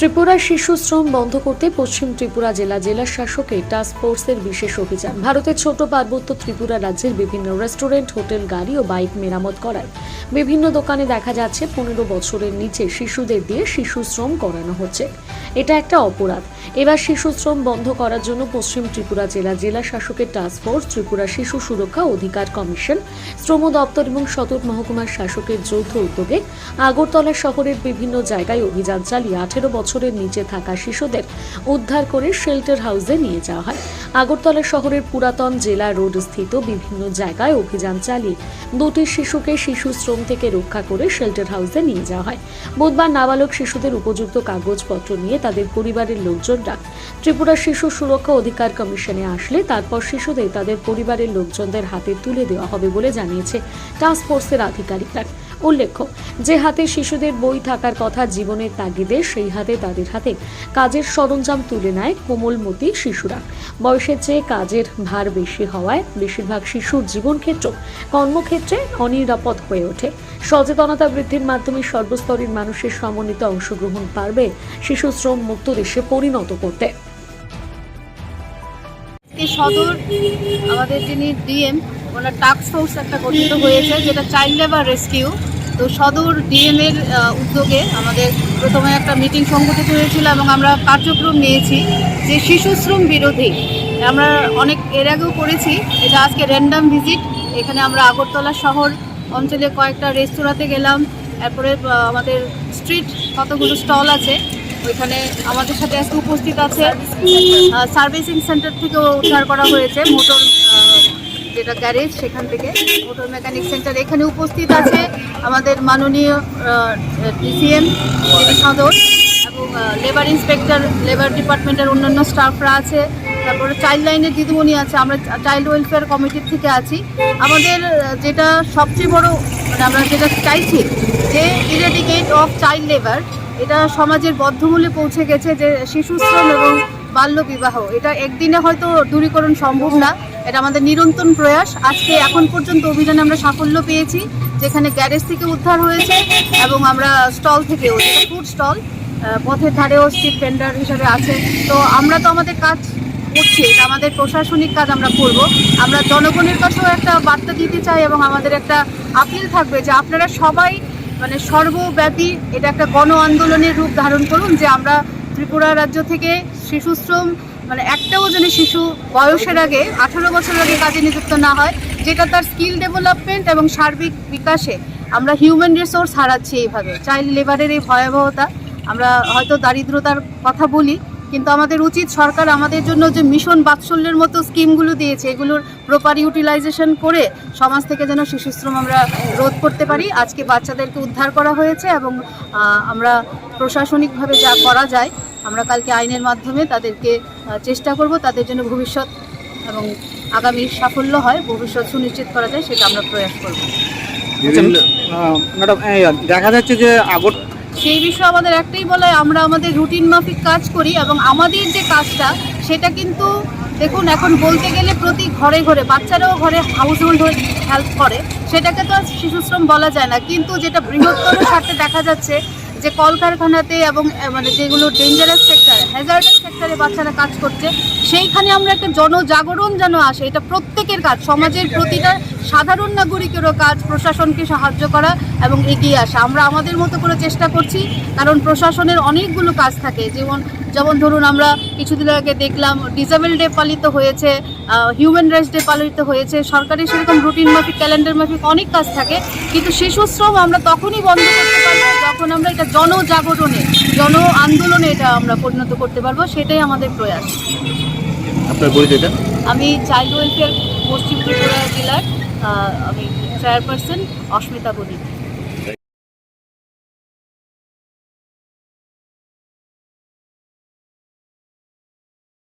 ত্রিপুরা শিশু শ্রম বন্ধ করতে পশ্চিম ত্রিপুরা জেলা জেলা শাসকের টাস্ক ফোর্সের বিশেষ অভিযান। ভারতের ছোট পার্বত্য ত্রিপুরা রাজ্যের বিভিন্ন রেস্টুরেন্ট হোটেল গাড়ি ও বাইক মেরামত করায়। বিভিন্ন দোকানে দেখা যাচ্ছে পনেরো বছরের নিচে শিশুদের দিয়ে শিশু শ্রম করানো হচ্ছে। এটা একটা অপরাধ। এবার শিশু শ্রম বন্ধ করার জন্য পশ্চিম ত্রিপুরা জেলা জেলা শাসকের টাস্ক ফোর্স ত্রিপুরা শিশু সুরক্ষা অধিকার কমিশন, শ্রম দপ্তর এবং সদর মহকুমার শাসকের যৌথ উদ্যোগে আগরতলা শহরের বিভিন্ন জায়গায় অভিযান চালিয়ে আঠেরো বছরের নিচে থাকা শিশুদের উদ্ধার করে শেল্টার হাউসে নিয়ে যাওয়া হয়। আগরতলা শহরের পুরাতন জেলা রোড স্থিত বিভিন্ন জায়গায় অভিযান চালিয়ে দুটি শিশুকে শিশু শ্রম থেকে রক্ষা করে শেল্টার হাউসে নিয়ে যাওয়া হয়। বুধবার নাবালক শিশুদের উপযুক্ত কাগজপত্র নিয়ে তাদের পরিবারের লোকজনরা ত্রিপুরা শিশু সুরক্ষা অধিকার কমিশনে আসলে তারপর শিশুদের তাদের পরিবারের লোকজনদের হাতে তুলে দেওয়া হবে বলে জানিয়েছে টাস্ক ফোর্সের আধিকারিকরা। উল্লেখ্য, যে হাতে শিশুদের বই থাকার কথা জীবনের তাগিদে, সেই হাতে তাদের হাতে কাজের সরঞ্জাম তুলে নেয় কোমলমতি শিশুরা। বয়সের চেয়ে কাজের ভার বেশি হওয়ায় বেশিরভাগ শিশুর জীবনক্ষেত্র কর্মক্ষেত্রে অনিরাপদ হয়ে ওঠে। সচেতনতা বৃদ্ধির মাধ্যমে সর্বস্তরের মানুষের সমন্বিত অংশগ্রহণ পারবে শিশু শ্রম মুক্ত দেশে পরিণত করতে। সদর আমাদের যিনি ডিএম, ওনার টাস্ক ফোর্স একটা গঠিত হয়েছে, যেটা চাইল্ড লেবার রেস্কিউ তো সদর ডিএম এর উদ্যোগে আমাদের প্রথমে একটা মিটিং সংগঠিত হয়েছিল এবং আমরা কার্যক্রম নিয়েছি যে শিশু শ্রম বিরোধী। আমরা অনেক, এর আগেও করেছি এটা আজকে র্যান্ডাম ভিজিট এখানে আমরা আগরতলা শহর অঞ্চলে কয়েকটা রেস্তোরাঁতে গেলাম। তারপরে আমাদের স্ট্রিট কতগুলো স্টল আছে, ওইখানে আমাদের সাথে আজকে উপস্থিত আছে। সার্ভিসিং সেন্টার থেকেও উদ্ধার করা হয়েছে। মোটর যেটা গ্যারেজ সেখান থেকে মোটর মেকানিক সেন্টার এখানে উপস্থিত আছে আমাদের মাননীয় ডিসিএম সদর, এবং লেবার ইন্সপেক্টর লেবার ডিপার্টমেন্টের অন্যান্য স্টাফরা আছে, তারপরে চাইল্ড লাইনের দিদিমণি আছে, আমরা চাইল্ড ওয়েলফেয়ার কমিটির থেকে আছি। আমাদের যেটা সবচেয়ে বড় মানে আমরা যেটা চাইছি যে ইরেডিকেট অফ চাইল্ড লেবার এটা সমাজের বদ্ধমূলে পৌঁছে গেছে যে শিশুশ্রম এবং বাল্য বিবাহ এটা একদিনে হয়তো দূরীকরণ সম্ভব না। এটা আমাদের নিরন্তন প্রয়াস। আজকে এখন পর্যন্ত অভিযানে আমরা সাফল্য পেয়েছি, যেখানে গ্যারেজ থেকে উদ্ধার হয়েছে এবং আমরা স্টল থেকেও যেটা ফুড স্টল পথের ধারেও স্ট্রিট ভেন্ডার হিসাবে আছে। তো আমরা তো আমাদের কাজ করছি, এটা আমাদের প্রশাসনিক কাজ আমরা করব। আমরা জনগণের কাছেও একটা বার্তা দিতে চাই এবং আমাদের একটা আপিল থাকবে যে আপনারা সবাই মানে সর্বব্যাপী এটা একটা গণ আন্দোলনের রূপ ধারণ করুন যে আমরা ত্রিপুরা রাজ্য থেকে শিশু শ্রম মানে একটাও যেন শিশু বয়সের আগে, আঠারো বছর আগে কাজে নিযুক্ত না হয়, যেটা তার স্কিল ডেভেলপমেন্ট এবং সার্বিক বিকাশে আমরা হিউম্যান রিসোর্স হারাচ্ছি এইভাবে। চাইল্ড লেবারের এই ভয়াবহতা, আমরা হয়তো দারিদ্রতার কথা বলি, কিন্তু আমাদের উচিত সরকার আমাদের জন্য যে মিশন বাৎসল্যের মতো স্কিমগুলো দিয়েছে, এগুলোর প্রপার ইউটিলাইজেশন করে সমাজ থেকে যেন শিশুশ্রম আমরা রোধ করতে পারি। আজকে বাচ্চাদেরকে উদ্ধার করা হয়েছে এবং আমরা প্রশাসনিকভাবে যা করা যায় আমরা কালকে আইনের মাধ্যমে তাদেরকে চেষ্টা করব তাদের জন্য ভবিষ্যৎ এবং আগামী সাফল্য হয় ভবিষ্যৎ সুনিশ্চিত করা যায় সেটা আমরা প্রয়াস করব। ম্যাডাম দেখা যাচ্ছে যে আগর সেই বিষয়ে আমাদের একটাই বলে আমরা আমাদের রুটিন মাফিক কাজ করি এবং আমাদের যে কাজটা সেটা কিন্তু দেখুন এখন বলতে গেলে প্রতি ঘরে ঘরে বাচ্চারাও ঘরে হাউস হোল্ড হেল্প করে। সেটাকে তো আর শিশুশ্রম বলা যায় না কিন্তু যেটা বৃহত্তর স্বার্থে দেখা যাচ্ছে যে কলকারখানাতে এবং মানে যেগুলো ডেঞ্জারাস সেক্টর হ্যাজার্ডাস সেক্টরে বাচ্চারা কাজ করছে সেইখানে আমরা একটা জনজাগরণ যেন আসে এটা প্রত্যেকের কাজ সমাজের প্রতিটা সাধারণ নাগরিকেরও কাজ প্রশাসনকে সাহায্য করা এবং এগিয়ে আসা। আমরা আমাদের মতো করে চেষ্টা করছি কারণ প্রশাসনের অনেকগুলো কাজ থাকে। যেমন যেমন ধরুন আমরা কিছুদিন আগে দেখলাম ডিসেবল ডে পালিত হয়েছে হিউম্যান রাইটস ডে পালিত হয়েছে। সরকারি সেরকম রুটিন মাফিক ক্যালেন্ডার মাফিক অনেক কাজ থাকে কিন্তু শিশু শ্রম আমরা তখনই বন্ধ করতে পারব যখন আমরা এটা জনজাগরণে জন আন্দোলনে এটা আমরা পরিণত করতে পারব সেটাই আমাদের প্রয়াস। আপনার পরিচয়টা? আমি চাইল্ড ওয়েলফেয়ার পশ্চিম ত্রিপুরা জেলার আমি চেয়ারপারসন অস্মিতা বণিক